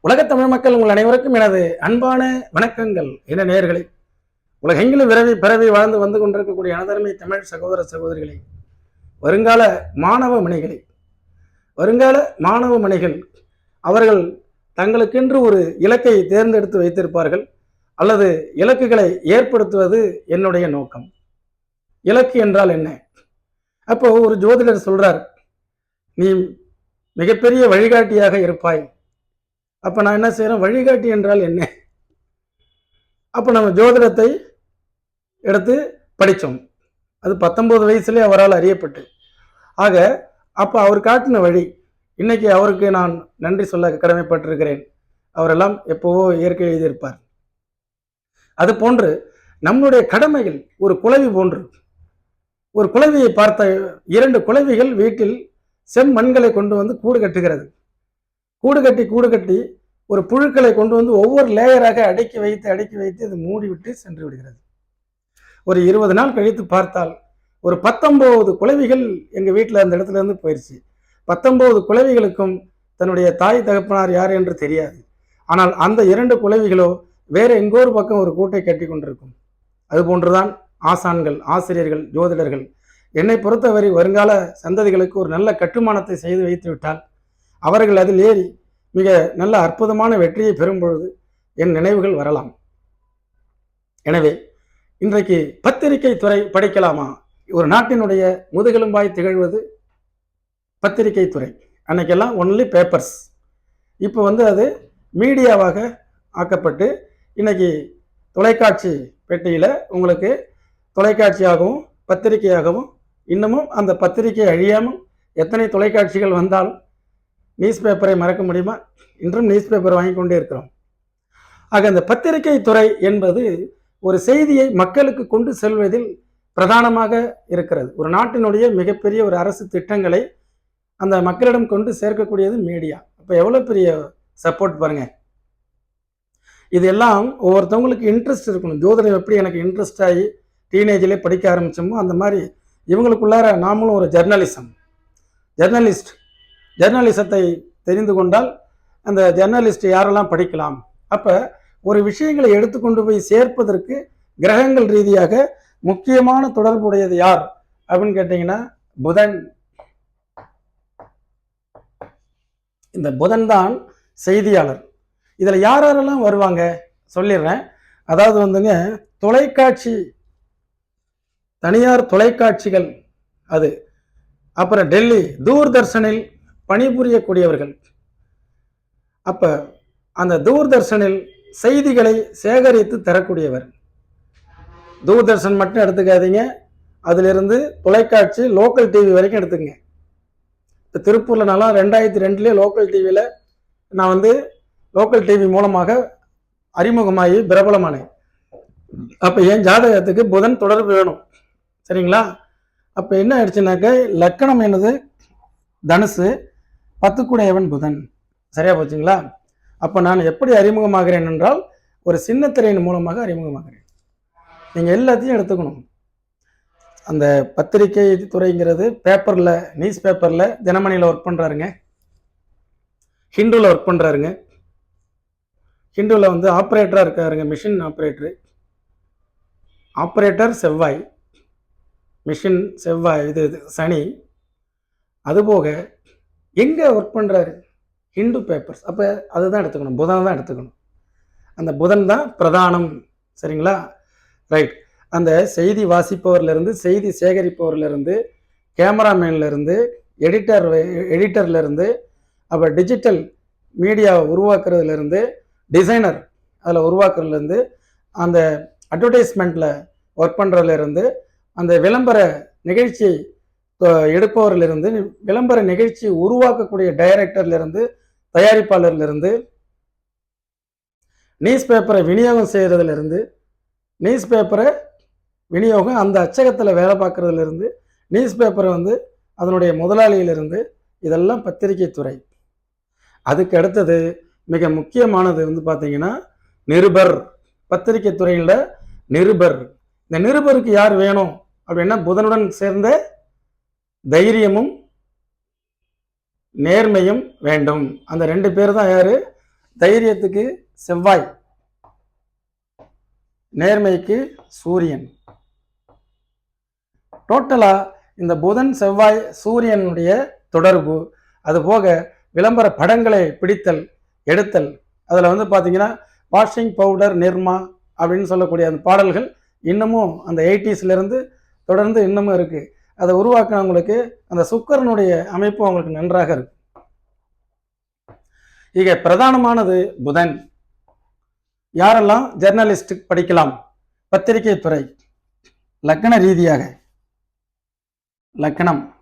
உலகத் தமிழ் மக்கள் உங்கள் அனைவருக்கும் எனது அன்பான வணக்கங்கள். என நேர்களை உலகெங்கிலும் விரவி பிறவி வாழ்ந்து வந்து கொண்டிருக்கக்கூடிய அனதர்மை தமிழ் சகோதர சகோதரிகளை வருங்கால மாணவ மணிகளை வருங்கால மாணவ மணிகள் அவர்கள் தங்களுக்கென்று ஒரு இலக்கை தேர்ந்தெடுத்து வைத்திருப்பார்கள் அல்லது இலக்குகளை ஏற்படுத்துவது என்னுடைய நோக்கம். இலக்கு என்றால் என்ன? அப்போ ஒரு ஜோதிடர் சொல்றார் நீ மிகப்பெரிய வழிகாட்டியாக இருப்பாய். அப்போ நான் என்ன செய்கிறேன் வழிகாட்டி என்றால் என்ன? அப்போ நம்ம ஜோதிடத்தை எடுத்து படித்தோம் அது பத்தொம்போது வயசுலேயே அவரால் அறியப்பட்டு. ஆக அப்போ அவர் காட்டின வழி இன்னைக்கு அவருக்கு நான் நன்றி சொல்ல கடமைப்பட்டிருக்கிறேன். அவரெல்லாம் எப்போவோ இயற்கை எழுதியிருப்பார். அது போன்று நம்முடைய கடமைகள் ஒரு குலவி போன்று. ஒரு குலவியை பார்த்த இரண்டு குலவிகள் வீட்டில் செம்மண்களை கொண்டு வந்து கூடு கட்டுகிறது. கூடு கட்டி கூடு கட்டி ஒரு புழுக்களை கொண்டு வந்து ஒவ்வொரு லேயராக அடக்கி வைத்து அடக்கி வைத்து அது மூடிவிட்டு சென்று விடுகிறது. ஒரு இருபது நாள் கழித்து பார்த்தால் ஒரு பத்தொம்போது குலவிகள் எங்கள் வீட்டில் அந்த இடத்துல இருந்து போயிடுச்சு பத்தொம்போது குலவிகளுக்கும் தன்னுடைய தாய் தகப்பனார் யார் என்று தெரியாது. ஆனால் அந்த இரண்டு குலவிகளோ வேற எங்கோ ஒரு பக்கம் ஒரு கூட்டை கட்டி கொண்டிருக்கும். அதுபோன்றுதான் ஆசான்கள் ஆசிரியர்கள் ஜோதிடர்கள் என்னை பொறுத்தவரை வருங்கால சந்ததிகளுக்கு ஒரு நல்ல கட்டுமானத்தை செய்து வைத்து விட்டால் அவர்கள் அதில் ஏறி மிக நல்ல அற்புதமான வெற்றியை பெறும் பொழுது என் நினைவுகள் வரலாம். எனவே இன்றைக்கு பத்திரிகை துறை படிக்கலாமா? ஒரு நாட்டினுடைய முதுகெலும்பாய் திகழ்வது பத்திரிகை துறை. அன்னைக்கெல்லாம் ஒன்லி பேப்பர்ஸ் இப்போ வந்து அது மீடியாவாக ஆக்கப்பட்டு இன்னைக்கு தொலைக்காட்சி பெட்டியில் உங்களுக்கு தொலைக்காட்சியாகவும் பத்திரிகையாகவும் இன்னமும் அந்த பத்திரிகை அழியாமல் எத்தனை தொலைக்காட்சிகள் வந்தாலும் நியூஸ் பேப்பரை மறக்க முடியுமா? இன்றும் நியூஸ் பேப்பர் வாங்கி கொண்டே இருக்கிறோம். ஆக அந்த பத்திரிகை துறை என்பது ஒரு செய்தியை மக்களுக்கு கொண்டு செல்வதில் பிரதானமாக இருக்கிறது. ஒரு நாட்டினுடைய மிகப்பெரிய ஒரு அரசு திட்டங்களை அந்த மக்களிடம் கொண்டு சேர்க்கக்கூடியது மீடியா அப்போ எவ்வளோ பெரிய சப்போர்ட் பாருங்க. இது எல்லாம் ஒவ்வொருத்தவங்களுக்கு இன்ட்ரெஸ்ட் இருக்கணும். ஜோதிடம் எப்படி எனக்கு இன்ட்ரெஸ்ட் ஆகி டீனேஜ்லேயே படிக்க ஆரம்பித்தோமோ அந்த மாதிரி இவங்களுக்குள்ளார நாமளும் ஒரு ஜெர்னலிசம் ஜெர்னலிஸ்ட் ஜெர்னலிசத்தை தெரிந்து கொண்டால் அந்த ஜெர்னலிஸ்ட் யாரெல்லாம் படிக்கலாம்? அப்போ ஒரு விஷயங்களை எடுத்துக்கொண்டு போய் சேர்ப்பதற்கு கிரகங்கள் ரீதியாக முக்கியமான தொடர்புடையது யார்? அப்படின்னு கேட்டிங்கன்னா புதன். இந்த புதன் தான் செய்தியாளர். இதில் யார் யாரெல்லாம் வருவாங்க? சொல்லிடுறேன். அதாவது வந்துங்க தொலைக்காட்சி. தனியார் தொலைக்காட்சிகள் அது. அப்புறம் டெல்லி தூர்தர்ஷனில் பணிபுரியக்கூடியவர்கள். அப்போ அந்த தூர்தர்ஷனில் செய்திகளை சேகரித்து தரக்கூடியவர். தூர்தர்ஷன் மட்டும் எடுத்துக்காதீங்க. அதிலிருந்து தொலைக்காட்சி லோக்கல் டிவி வரைக்கும் எடுத்துங்க இப்போ திருப்பூரில் நல்லா ரெண்டாயிரத்தி ரெண்டுலேயே லோக்கல் டிவியில் நான் வந்து லோக்கல் டிவி மூலமாக அறிமுகமாகி பிரபலமானேன். அப்போ என் ஜாதகத்துக்கு புதன் தொடர்பு வேணும். சரிங்களா? அப்போ என்ன ஆயிடுச்சுனாக்க லக்கணம் என்னது? தனுசு. பத்துக்குடையவன் புதன். சரியா போச்சுங்களா? அப்போ நான் எப்படி அறிமுகமாகிறேன் என்றால் ஒரு சின்ன திரையின் மூலமாக அறிமுகமாகிறேன். நீங்கள் எல்லாத்தையும் எடுத்துக்கணும். அந்த பத்திரிகை துறைங்கிறது பேப்பரில் நியூஸ் பேப்பரில் தினமணியில் ஒர்க் பண்ணுறாருங்க ஹிண்டுவில் ஒர்க் பண்ணுறாருங்க ஹிண்டுவில் வந்து ஆப்ரேட்டராக இருக்காருங்க மிஷின் ஆப்ரேட்டரு ஆப்ரேட்டர் செவ்வாய். மிஷின் செவ்வாய் இது இது சனி. அதுபோக எங்கே ஒர்க் பண்ணுறாரு ஹிந்து பேப்பர்ஸ் அப்போ அதுதான் எடுத்துக்கணும். புதனை தான் எடுத்துக்கணும். அந்த புதன் தான் பிரதானம். சரிங்களா? ரைட் அந்த செய்தி வாசிப்பவர்லேருந்து செய்தி சேகரிப்பவர்லேருந்து கேமராமேன்லேருந்து எடிட்டர் எடிட்டர்லேருந்து அப்போ டிஜிட்டல் மீடியாவை உருவாக்குறதுலேருந்து டிசைனர் அதில் உருவாக்குறதுலேருந்து அந்த அட்வர்டைஸ்மெண்ட்டில் ஒர்க் பண்ணுறதுலேருந்து அந்த விளம்பர நிகழ்ச்சி எடுப்பவரிலிருந்து விளம்பர நிகழ்ச்சி உருவாக்கக்கூடிய டைரக்டர்லேருந்து தயாரிப்பாளர்லேருந்து நியூஸ் பேப்பரை விநியோகம் செய்கிறதுலேருந்து நியூஸ் பேப்பரை விநியோகம் அந்த அச்சகத்தில் வேலை பார்க்குறதுலேருந்து நியூஸ் பேப்பரை வந்து அதனுடைய முதலாளியிலிருந்து இதெல்லாம் பத்திரிகை துறை. அதுக்கு அடுத்தது மிக முக்கியமானது வந்து பார்த்திங்கன்னா நிருபர். பத்திரிகை துறையில் நிருபர். இந்த நிருபருக்கு யார் வேணும் அப்படின்னா புதனுடன் சேர்ந்த தைரியமும் நேர்மையும் வேண்டும். அந்த ரெண்டு பேர் தான் யாரு? தைரியத்துக்கு செவ்வாய் நேர்மைக்கு சூரியன். டோட்டலா இந்த புதன் செவ்வாய் சூரியனுடைய தொடர்பு. அது போக விளம்பர படங்களை பிடித்தல் எடுத்தல். அதில் வந்து பார்த்தீங்கன்னா வாஷிங் பவுடர் நிர்மா அப்படின்னு சொல்லக்கூடிய அந்த பாடல்கள் இன்னமும் அந்த எயிட்டிஸ்லேருந்து தொடர்ந்து இன்னமும் இருக்குது அதை உருவாக்குனவங்களுக்கு அந்த சுக்கரனுடைய அமைப்பு அவங்களுக்கு நன்றாக இருக்கும். இக பிரதானமானது புதன். யாரெல்லாம் ஜெர்னலிஸ்ட் படிக்கலாம்? பத்திரிகை துறை. லக்கண ரீதியாக. லக்கணம்.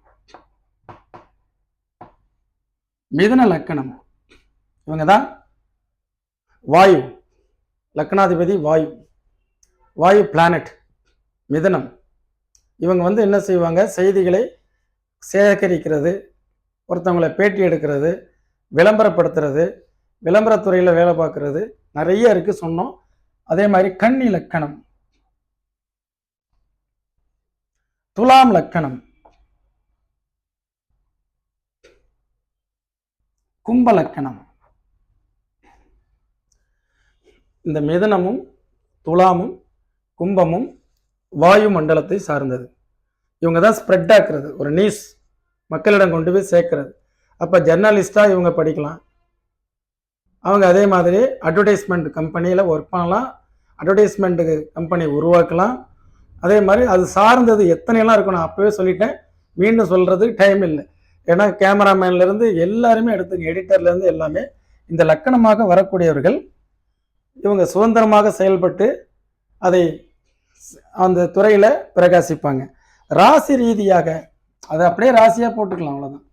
மிதுன லக்கணம். இவங்க தான் வாயு. லக்னாதிபதி வாயு. வாயு பிளானட் மிதனம். இவங்க வந்து என்ன செய்வாங்க? செய்திகளை சேகரிக்கிறது ஒருத்தவங்களை பேட்டி எடுக்கிறது விளம்பரப்படுத்துறது விளம்பரத்துறையில் வேலை பார்க்கறது நிறைய இருக்குது சொன்னோம். அதே மாதிரி கன்னி லக்கணம் துலாம் லக்கணம். கும்ப லக்கணம். இந்த மிதனமும் துலாமும் கும்பமும் வாயு மண்டலத்தை சார்ந்தது. இவங்க தான் ஸ்ப்ரெட் ஆக்குறது. ஒரு நியூஸ் மக்களிடம் கொண்டு போய் சேர்க்கறது. அப்போ ஜெர்னலிஸ்டாக இவங்க படிக்கலாம். அவங்க அதே மாதிரி அட்வர்டைஸ்மெண்ட் கம்பெனியில் ஒர்க் பண்ணலாம். அட்வர்டைஸ்மெண்ட்டுக்கு கம்பெனி உருவாக்கலாம். அதே மாதிரி அது சார்ந்தது எத்தனையெல்லாம் இருக்கணும் அப்போவே சொல்லிட்டேன். மீண்டும் சொல்கிறது டைம் இல்லை. ஏன்னா கேமராமேன்லேருந்து எல்லாருமே எடுத்துங்க எடிட்டர்லேருந்து எல்லாமே இந்த லக்கணமாக வரக்கூடியவர்கள் இவங்க சுதந்திரமாக செயல்பட்டு அதை அந்த துறையில் பிரகாசிப்பாங்க. ராசி ரீதியாக அதை அப்படியே ராசியாக போட்டுக்கலாம் அவ்வளோதான்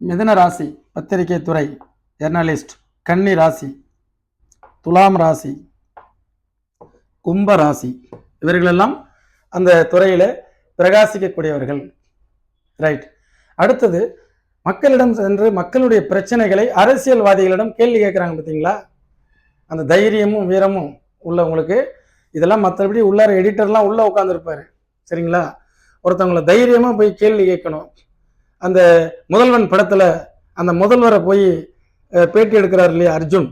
மிதன ராசி பத்திரிகை துறை ஜெர்னலிஸ்ட் கன்னி ராசி துலாம் ராசி கும்ப ராசி இவர்களெல்லாம் அந்த துறையில் பிரகாசிக்கக்கூடியவர்கள். ரைட் அடுத்தது மக்களிடம் சென்று மக்களுடைய பிரச்சனைகளை அரசியல்வாதிகளிடம் கேள்வி கேட்குறாங்க பார்த்தீங்களா? அந்த தைரியமும் வீரமும் உள்ளவங்களுக்கு இதெல்லாம் மற்றபடி உள்ளார எடிட்டர்லாம் உள்ளே உட்காந்துருப்பாரு சரிங்களா? ஒருத்தவங்களை தைரியமாக போய் கேள்வி கேட்கணும். அந்த முதல்வன் படத்தில் அந்த முதல்வரை போய் பேட்டி எடுக்கிறார் இல்லையா அர்ஜுன்?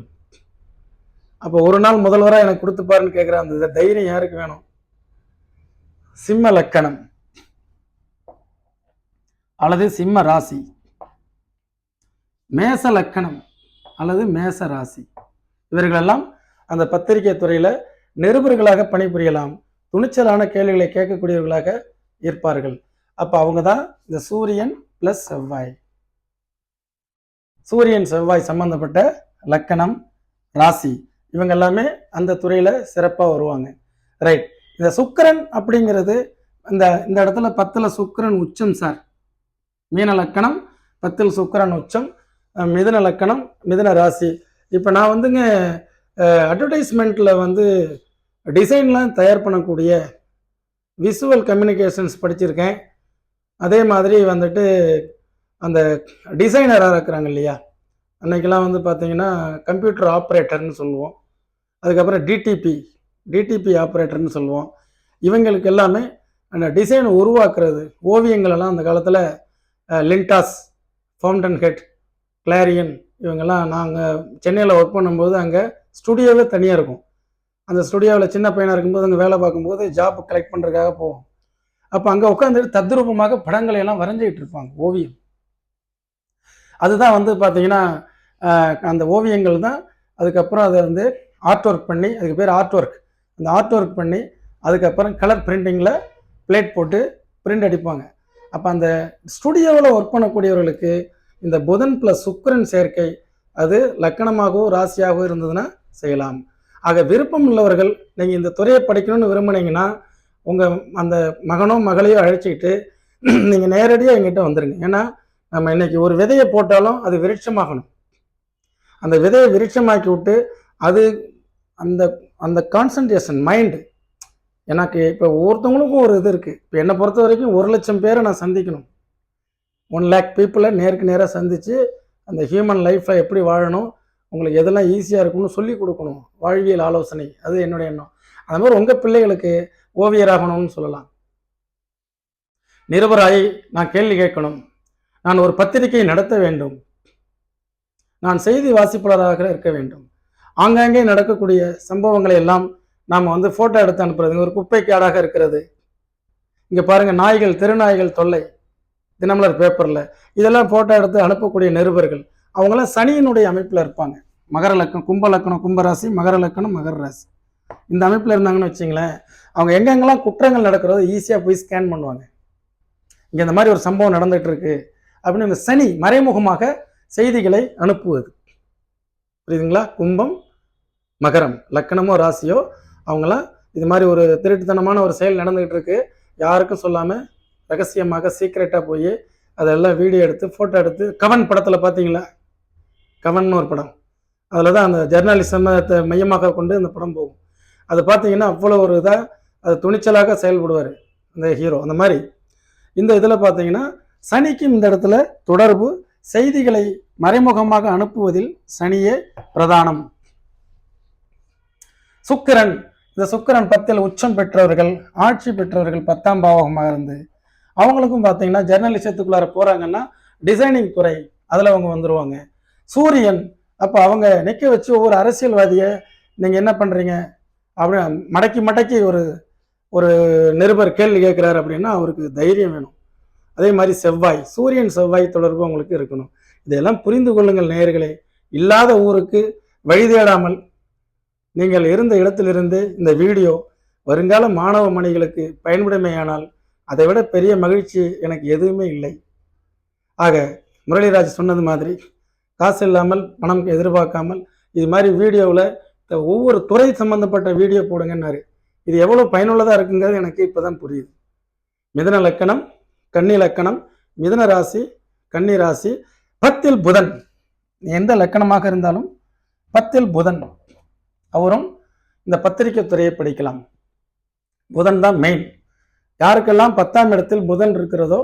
அப்போ ஒரு நாள் முதல்வராக எனக்கு கொடுத்துப்பாருன்னு கேட்குற அந்த தைரியம் யாருக்கு வேணும்? சிம்ம லக்கணம். அல்லது சிம்ம ராசி. மேச லக்கணம் அல்லது மேச ராசி. இவர்களெல்லாம் அந்த பத்திரிகை துறையில் நிருபர்களாக பணிபுரியலாம். துணிச்சலான கேள்விகளை கேட்கக்கூடியவர்களாக இருப்பார்கள். அப்போ அவங்க தான் இந்த சூரியன் ப்ளஸ் செவ்வாய். சூரியன் செவ்வாய் சம்பந்தப்பட்ட லக்கணம் ராசி. இவங்க எல்லாமே அந்த துறையில் சிறப்பாக வருவாங்க. ரைட் இந்த சுக்கரன் அப்படிங்கிறது இந்த இந்த இடத்துல பத்தில் சுக்கரன் உச்சம் சார் மீன லக்கணம் பத்தில் சுக்கரன் உச்சம் அஹ் மிதுன லக்கணம் மிதுன ராசி. இப்போ நான் வந்துங்க அட்வர்டைஸ்மெண்ட்டில் வந்து டிசைன்லாம் தயார் பண்ணக்கூடிய விசுவல் கம்யூனிகேஷன்ஸ் படிச்சிருக்கேன். அதே மாதிரி வந்துட்டு அந்த டிசைனராக இருக்கிறாங்க இல்லையா? அன்னைக்கெல்லாம் வந்து பார்த்தீங்கன்னா கம்ப்யூட்டர் ஆப்ரேட்டர்னு சொல்லுவோம். அதுக்கப்புறம் டிடிபி டிடிபி ஆப்ரேட்டர்னு சொல்லுவோம். இவங்களுக்கு எல்லாமே அந்த டிசைன் உருவாக்குறது ஓவியங்களெல்லாம் அந்த காலத்தில் லிண்டாஸ் ஃபவுண்டன் ஹெட் கிளாரியன் இவங்கெல்லாம் நாங்கள் சென்னையில் ஒர்க் பண்ணும்போது அங்கே ஸ்டுடியோவே தனியாக இருக்கும். அந்த ஸ்டுடியோவில் சின்ன பையனாக இருக்கும்போது அங்கே வேலை பார்க்கும்போது ஜாப் கலெக்ட் பண்ணுறதுக்காக போவோம். அப்போ அங்கே உட்காந்துட்டு தத்ரூபமாக படங்களை எல்லாம் வரைஞ்சிக்கிட்டு இருப்பாங்க ஓவியம். அதுதான் வந்து பார்த்தீங்கன்னா அந்த ஓவியங்கள் தான். அதுக்கப்புறம் அதை வந்து ஆர்ட் ஒர்க் பண்ணி அதுக்கு பேர் ஆர்ட் ஒர்க் அந்த ஆர்ட் ஒர்க் பண்ணி அதுக்கப்புறம் கலர் பிரிண்டிங்கில் பிளேட் போட்டு பிரிண்ட் அடிப்பாங்க. அப்போ அந்த ஸ்டுடியோவில் ஒர்க் பண்ணக்கூடியவர்களுக்கு இந்த புதன் ப்ளஸ் சுக்கரன் சேர்க்கை அது லக்கணமாகவோ ராசியாகவோ இருந்ததுன்னா செய்யலாம். ஆக விருப்பம் உள்ளவர்கள் நீங்கள் இந்த துறையை படிக்கணும்னு விரும்புனீங்கன்னா உங்கள் அந்த மகனோ மகளையோ அழைச்சிக்கிட்டு நீங்கள் நேரடியாக எங்கிட்ட வந்துடுங்க ஏன்னா நம்ம இன்னைக்கு ஒரு விதையை போட்டாலும் அது விருட்சமாகணும். அந்த விதையை விருட்சமாக்கி விட்டு அது அந்த அந்த கான்சன்ட்ரேஷன் மைண்டு எனக்கு இப்போ ஒவ்வொருத்தவங்களுக்கும் ஒரு இது இருக்குது இப்போ என்னை பொறுத்த வரைக்கும் ஒரு லட்சம் பேரை நான் சந்திக்கணும். ஒன் லேக் பீப்புளை நேருக்கு நேராக சந்தித்து அந்த ஹியூமன் லைஃப்பில் எப்படி வாழணும் உங்களுக்கு எதெல்லாம் ஈஸியாக இருக்கும்னு சொல்லி கொடுக்கணும். வாழ்வியல் ஆலோசனை அது என்னுடைய எண்ணம். அது மாதிரி உங்கள் பிள்ளைகளுக்கு ஓவியராகணும்னு சொல்லலாம். நிருபராய் நான் கேள்வி கேட்கணும். நான் ஒரு பத்திரிகை நடத்த வேண்டும். நான் செய்தி வாசிப்பாளராக இருக்க வேண்டும். ஆங்காங்கே நடக்கக்கூடிய சம்பவங்களை எல்லாம் நாம் வந்து ஃபோட்டோ எடுத்து அனுப்புறது ஒரு குப்பைக்காடாக இருக்கிறது. இங்கே பாருங்கள் நாய்கள் திருநாய்கள் தொல்லை. தினமலர் பேப்பரில் இதெல்லாம் ஃபோட்டோ எடுத்து அனுப்பக்கூடிய நிருபர்கள். அவங்களாம் சனியினுடைய அமைப்பில் இருப்பாங்க. மகர லக்கணம் கும்ப லக்கணம் கும்பராசி மகர லக்கணம் மகர ராசி. இந்த அமைப்பில் இருந்தாங்கன்னு வச்சிங்களேன் அவங்க எங்கெங்கெல்லாம் குற்றங்கள் நடக்கிறதோ ஈஸியாக போய் ஸ்கேன் பண்ணுவாங்க. இங்கே இந்த மாதிரி ஒரு சம்பவம் நடந்துகிட்டு இருக்கு அப்படின்னு இந்த சனி மறைமுகமாக செய்திகளை அனுப்புவது. புரியுதுங்களா? கும்பம் மகரம் லக்கணமோ ராசியோ அவங்களாம் இது மாதிரி ஒரு திருட்டுத்தனமான ஒரு செயல் நடந்துகிட்டு இருக்கு யாருக்கும் சொல்லாமல் ரகசியமாக சீக்ரெட்டாக போய் அதெல்லாம் வீடியோ எடுத்து ஃபோட்டோ எடுத்து கவன் படத்தில் பார்த்தீங்களா கவன் ஒரு படம். அதில் தான் அந்த ஜெர்னலிசத்தை மையமாக கொண்டு அந்த படம் போகும். அது பார்த்தீங்கன்னா அவ்வளோ ஒரு இதாக அது துணிச்சலாக செயல்படுவார் அந்த ஹீரோ அந்த மாதிரி. இந்த இதில் பார்த்தீங்கன்னா சனிக்கும் இந்த இடத்துல தொடர்பு செய்திகளை மறைமுகமாக அனுப்புவதில் சனியே பிரதானம். சுக்கிரன் இந்த சுக்கிரன் பத்தில் உச்சம் பெற்றவர்கள் ஆட்சி பெற்றவர்கள் பத்தாம் பாவகமாக இருந்து அவங்களுக்கும் பார்த்தீங்கன்னா ஜெர்னலிசத்துக்குள்ளார போகிறாங்கன்னா டிசைனிங் துறை அதில் அவங்க வந்துடுவாங்க சூரியன் அப்போ அவங்க நிற்க வச்சு ஒவ்வொரு அரசியல்வாதியை நீங்கள் என்ன பண்ணுறீங்க அப்படி மடக்கி மடக்கி ஒரு ஒரு நிருபர் கேள்வி கேட்குறாரு அப்படின்னா அவருக்கு தைரியம் வேணும். அதே மாதிரி செவ்வாய் சூரியன் செவ்வாய் தொடர்பு உங்களுக்கு இருக்கணும். இதையெல்லாம் புரிந்து கொள்ளுங்கள் நேயர்களே. இல்லாத ஊருக்கு வழி தேடாமல் நீங்கள் இருந்த இடத்திலிருந்து இந்த வீடியோ வருங்கால மாணவ மணிகளுக்கு பயன்படுமையானால் அதை விட பெரிய மகிழ்ச்சி எனக்கு எதுவுமே இல்லை. ஆக முரளிராஜ் சொன்னது மாதிரி காசு இல்லாமல் பணம் எதிர்பார்க்காமல் இது மாதிரி வீடியோவில் ஒவ்வொரு துறை சம்பந்தப்பட்ட வீடியோ போடுங்கன்னாரு. இது எவ்வளோ பயனுள்ளதாக இருக்குங்கிறது எனக்கு இப்போ தான் புரியுது. மிதன லக்கணம் கன்னி லக்கணம் மிதன ராசி கன்னி ராசி பத்தில் புதன். எந்த லக்கணமாக இருந்தாலும் பத்தில் புதன். அவரும் இந்த பத்திரிகை துறையை படிக்கலாம். புதன் தான் மெயின் யாருக்கெல்லாம் பத்தாம் இடத்தில் புதன் இருக்கிறதோ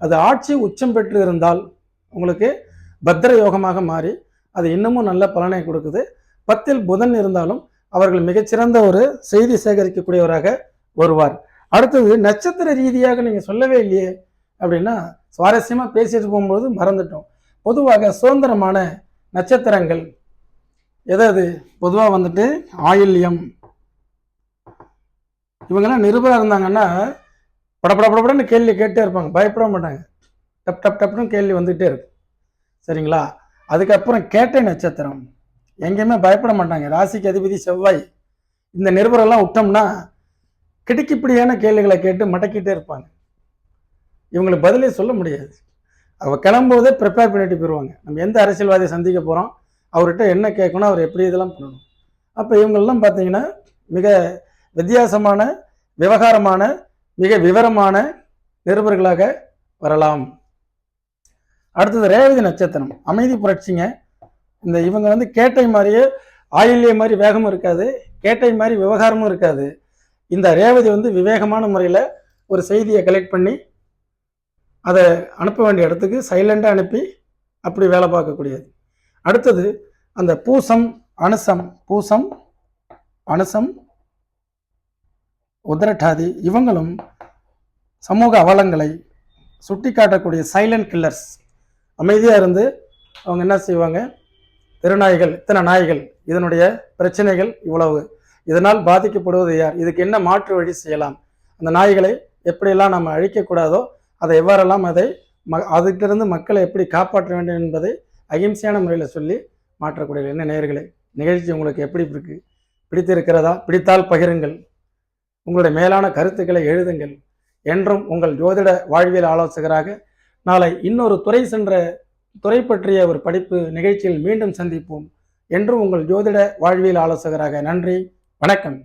அது ஆட்சி உச்சம் பெற்று இருந்தால் உங்களுக்கு பத்திர யோகமாக மாறி அது இன்னமும் நல்ல பலனை கொடுக்குது. பத்தில் புதன் இருந்தாலும் அவர்கள் மிகச்சிறந்த ஒரு செய்தி சேகரிக்கக்கூடியவராக வருவார். அடுத்தது நட்சத்திர ரீதியாக நீங்கள் சொல்லவே இல்லையே அப்படின்னா சுவாரஸ்யமாக பேசிட்டு போகும்போது மறந்துட்டோம். பொதுவாக சுதந்திரமான நட்சத்திரங்கள் எதாவது பொதுவாக வந்துட்டு ஆயில்யம் இவங்கெல்லாம் நிருபராக இருந்தாங்கன்னா படப்பட படப்படன்னு கேள்வி கேட்டே இருப்பாங்க. பயப்பட மாட்டாங்க. டப் டப் டப்னு கேள்வி வந்துகிட்டே இருக்கும். சரிங்களா? அதுக்கப்புறம் கேட்டை நட்சத்திரம். எங்கேயுமே பயப்பட மாட்டாங்க. ராசிக்கு அதிபதி செவ்வாய். இந்த நிருபரெல்லாம் விட்டோம்னா கிடுக்கிப்பிடியான கேள்விகளை கேட்டு மடக்கிட்டே இருப்பாங்க. இவங்களுக்கு பதிலே சொல்ல முடியாது. அவள் கிளம்பும்போதே ப்ரிப்பேர் பண்ணிட்டு போயிடுவாங்க. நம்ம எந்த அரசியல்வாதியை சந்திக்க போகிறோம் அவர்கிட்ட என்ன கேட்கணும்? அவர் எப்படி இதெல்லாம் பண்ணணும்? அப்போ இவங்கெல்லாம் பார்த்தீங்கன்னா மிக வித்தியாசமான விவகாரமான மிக விவரமான நிருபர்களாக வரலாம். அடுத்தது ரேவதி நட்சத்திரம். அமைதி புரட்சிங்க. இந்த இவங்க வந்து கேட்டை மாதிரியே ஆயில்ய மாதிரி வேகமும் இருக்காது கேட்டை மாதிரி விவகாரமும் இருக்காது. இந்த ரேவதி வந்து விவேகமான முறையில் ஒரு செய்தியை கலெக்ட் பண்ணி அதை அனுப்ப வேண்டிய இடத்துக்கு சைலண்டாக அனுப்பி அப்படி வேலை பார்க்கக்கூடியது. அடுத்தது அந்த பூசம் அனுசம் பூசம் அனுசம் உதரட்டாதி இவங்களும் சமூக அவலங்களை சுட்டி காட்டக்கூடிய சைலண்ட் கில்லர்ஸ் அமைதியாக இருந்து அவங்க என்ன செய்வாங்க? திருநாய்கள் இத்தனை நாய்கள் இதனுடைய பிரச்சனைகள் இவ்வளவு. இதனால் பாதிக்கப்படுவது யார்? இதுக்கு என்ன மாற்று வழி செய்யலாம்? அந்த நாய்களை எப்படியெல்லாம் நம்ம அழிக்கக்கூடாதோ அதை எவ்வாறெல்லாம் அதை ம அதுக்கிருந்து மக்களை எப்படி காப்பாற்ற வேண்டும் என்பதை அகிம்சையான முறையில் சொல்லி மாற்றக்கூடிய என்ன நேயர்களே நிகழ்ச்சி உங்களுக்கு எப்படி இருக்கு? பிடித்திருக்கிறதா? பிடித்தால் பகிருங்கள். உங்களுடைய மேலான கருத்துக்களை எழுதுங்கள் என்றும் உங்கள் ஜோதிட வாழ்வியல் ஆலோசகராக நாளை இன்னொரு துறை சென்ற துறை பற்றிய ஒரு படிப்பு நிகழ்ச்சியில் மீண்டும் சந்திப்போம் என்றும் உங்கள் ஜோதிட வாழ்வியல் ஆலோசகராக நன்றி வணக்கம்